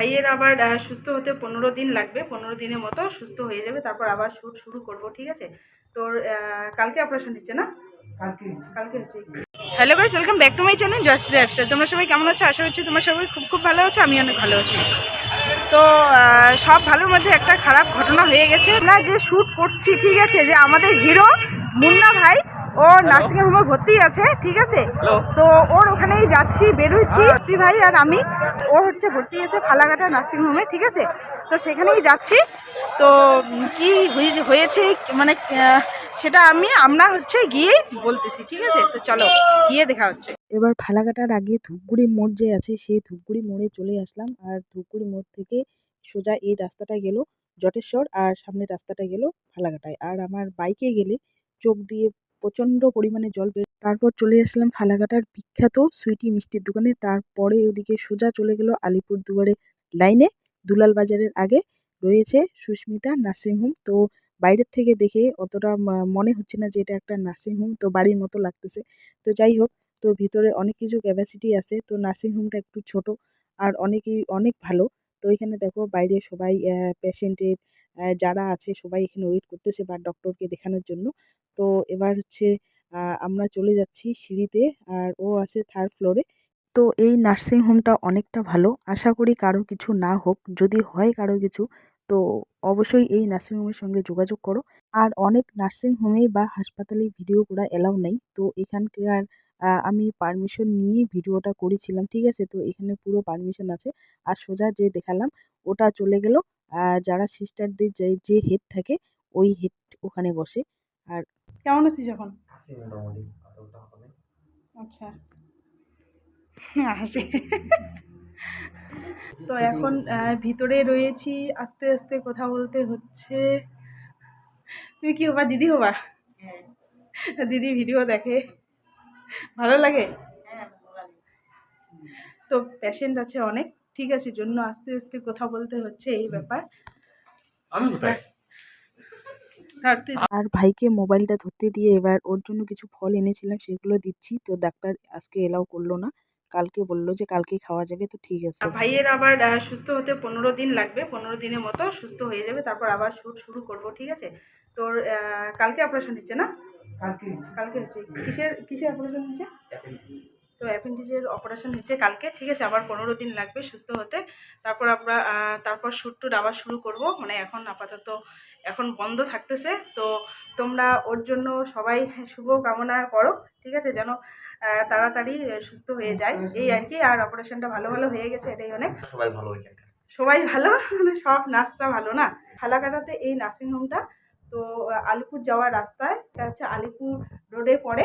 ভাইয়ের আবার সুস্থ হতে পনেরো দিন লাগবে পনেরো দিনের মতো সুস্থ হয়ে যাবে তারপর আবার শ্যুট শুরু করব ঠিক আছে? তোর কালকে অপারেশন হচ্ছে না? কালকে হচ্ছে। Hello guys welcome back to my channel Jayashree lifestyle তোমরা সবাই কেমন আছো? আশা করছি তোমরা সবাই খুব খুব ভালো আছো আমি অনেক ভালো আছি। তো সব ভালোর মধ্যে একটা খারাপ ঘটনা হয়ে গেছে। না যে শ্যুট করছি ঠিক আছে যে আমাদের হিরো মুন্না ভাই ও নার্সিং হোমে ভর্তি আছে ঠিক আছে? তো ওর ওখানেই যাচ্ছি বের হচ্ছি তুই ভাই আর আমি। ও হচ্ছে ভর্তি আছে ফালাকাটা নার্সিং হোমে ঠিক আছে? তো সেখানেই যাচ্ছি। তো কি হয়েছে- হয়েছে মানে সেটা আমি আমরা হচ্ছে গিয়ে বলতেছি ঠিক আছে? তো চলো গিয়ে দেখা হচ্ছে। এবার ফালাকাটার আগে ধূপগুড়ি মোড় যে আছে সেই ধূপগুড়ি মোড়ে চলে আসলাম। আর ধূপগুড়ি মোড় থেকে সোজা এই রাস্তাটা গেল জটেশ্বর আর সামনের রাস্তাটা গেল ফালাকাটায় আর আমার বাইকে গেলে চোখ দিয়ে প্রচণ্ড পরিমাণে জল বের তারপর চলে আসলাম ফালাকাটার বিখ্যাত সুইটি মিষ্টির দোকানে। তারপরে ওদিকে সোজা চলে গেল আলিপুর দুয়ারে লাইনে। দুলাল বাজারের আগে রয়েছে সুস্মিতা নার্সিংহোম তো বাইরের থেকে দেখে অতটা মনে হচ্ছে না যে এটা একটা নার্সিংহোম তো বাড়ির মতো লাগতেছে। তো যাই হোক, তো ভিতরে অনেক কিছু ক্যাপাসিটি আছে। তো নার্সিংহোমটা একটু ছোট আর অনেকই, অনেক ভালো। তো এখানে দেখো বাইরে সবাই পেশেন্টের যারা আছে সবাই এখানে ওয়েট করতেছে বা ডক্টরকে দেখানোর জন্য। তো এবার হচ্ছে আমরা চলে যাচ্ছি সিঁড়িতে আর ও আছে থার্ড ফ্লোরে তো এই নার্সিং হোমটা অনেকটা ভালো। আশা করি কারও কিছু না হোক, যদি হয় কারও কিছু, তো অবশ্যই এই নার্সিং হোমের সঙ্গে যোগাযোগ করো। আর অনেক নার্সিং হোমে বা হাসপাতালে ভিডিও করা এলাও নেই। তো এখানকার আমি পারমিশন নিয়েই ভিডিওটা করেছিলাম, ঠিক আছে? তো এখানে পুরো পারমিশন আছে। আর সোজা যে দেখালাম, ওটা চলে গেল। যারা সিস্টারদের যে যে হেড থাকে, ওই হেড ওখানে বসে। আর কেমন আছিস এখন? আচ্ছা। হাসি তো এখন ভিতরে রয়েছি আস্তে আস্তে কথা বলতে হচ্ছে। তুমি কি হবা দিদি হবা? দিদি ভিডিও দেখে। ভালো লাগে? তো প্যাশেন্ট আছে অনেক ঠিক আছে জন্য আস্তে আস্তে কথা বলতে হচ্ছে এই ব্যাপার। আমি কোথায়? আর ভাইকে মোবাইলটা ধরতে দিয়ে এবার ওর জন্য কিছু ফল এনেছিলাম সেগুলো দিচ্ছি। তো ডাক্তার আজকে এলাও করল না। কালকে বলল যে কালকে খাওয়া যাবে তো ঠিক আছে। ভাইয়ের আবার সুস্থ হতে পনেরো দিন লাগবে পনেরো দিনের মতো সুস্থ হয়ে যাবে। তারপর আবার শ্যুট শুরু করব ঠিক আছে? তোর কালকে অপারেশন হচ্ছে না? কালকে। হচ্ছে। কিসের কিসের অপারেশন হচ্ছে? তো অ্যাপেন্ডিসের অপারেশন হচ্ছে কালকে ঠিক আছে? আবার পনেরো দিন লাগবে সুস্থ হতে। তারপর আমরা তারপর শ্যুট টুট আবার শুরু করব। মানে এখন আপাতত এখন বন্ধ থাকতেছে। তো তোমরা ওর জন্য সবাই শুভ কামনা করো ঠিক আছে? যেন তাড়াতাড়ি সুস্থ হয়ে যায়। এই আর কি আর অপারেশনটা ভালো ভালো হয়ে গেছে এটাই অনেক। সবাই ভালো সবাই ভালো? মানে সব নার্সরা ভালো না? ফালাকাটাতে এই নার্সিংহোমটা তো আলিপুর যাওয়ার রাস্তায় এটা হচ্ছে আলিপুর রোডে পড়ে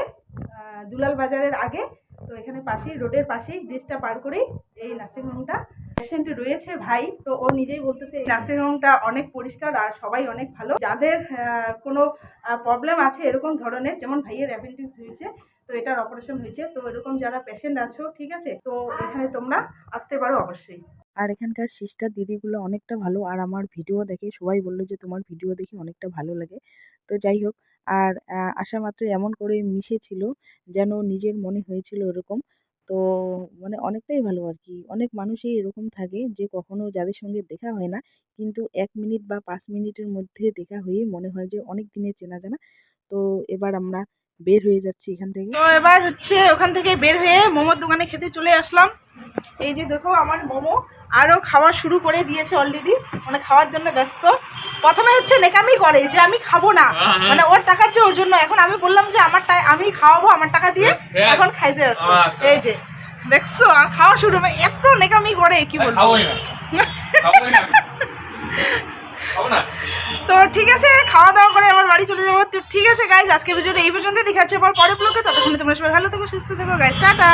দুলাল বাজারের আগে। তো এখানে পাশেই, রোডের পাশেই ব্রিজটা পার করেই এই নার্সিংহোমটা পেশেন্ট রয়েছে ভাই, তো ও নিজেই বলতেছে, এই নার্সিংহোমটা অনেক পরিষ্কার আর সবাই অনেক ভালো। যাদের কোনো প্রবলেম আছে এরকম ধরনের, যেমন ভাইয়ের অ্যাপেন্ডিক্স হয়েছে, তো এটার অপারেশন হয়েছে, তো এরকম যারা পেশেন্ট আছো, ঠিক আছে? তো এখানে তোমরা আসতে পারো অবশ্যই। আর এখানকার সিস্টার দিদিগুলো অনেকটা ভালো, আর আমার ভিডিও দেখে সবাই বলল যে তোমার ভিডিও দেখে অনেকটা ভালো লাগে। তো যাই হোক আর আসা মাত্র এমন করে মিশেছিল যেন নিজের মনে হয়েছিল এরকম। তো মানে অনেকটাই ভালো আর কি অনেক মানুষই এরকম থাকে যে কখনো যাদের সঙ্গে দেখা হয় না, কিন্তু এক মিনিট বা পাঁচ মিনিটের মধ্যে দেখা হয়ে মনে হয় যে অনেক দিনের চেনা জানা। তো এবার আমরা বের হয়ে যাচ্ছি এখান থেকে। তো এবার হচ্ছে ওখান থেকে বের হয়ে মোমোর দোকানে খেতে চলে আসলাম। এই যে দেখো আমার মোমো। আরও খাওয়া শুরু করে দিয়েছে অলরেডি মানে খাওয়ার জন্য ব্যস্ত। প্রথমে হচ্ছে নেকামি করে যে আমি খাব না। মানে ওর টাকার যে ওর জন্য এখন আমি বললাম যে আমার টা- আমি খাওয়াবো আমার টাকা দিয়ে এখন খাইতে আসব। আচ্ছা। এই যে দেখছ? আর খাওয়া শুরু হবে এত নেকামি করে কি বলব? তো ঠিক আছে খাওয়া দাওয়া করে আমার বাড়ি চলে যাব। তো ঠিক আছে গাইজ আজকে ভিডিওটা এই পর্যন্ত দেখাচ্ছে আবার পরে ব্লগে। ততক্ষণে তোমরা সবাই ভালো থেকো সুস্থ থেকো গাইজ টাটা।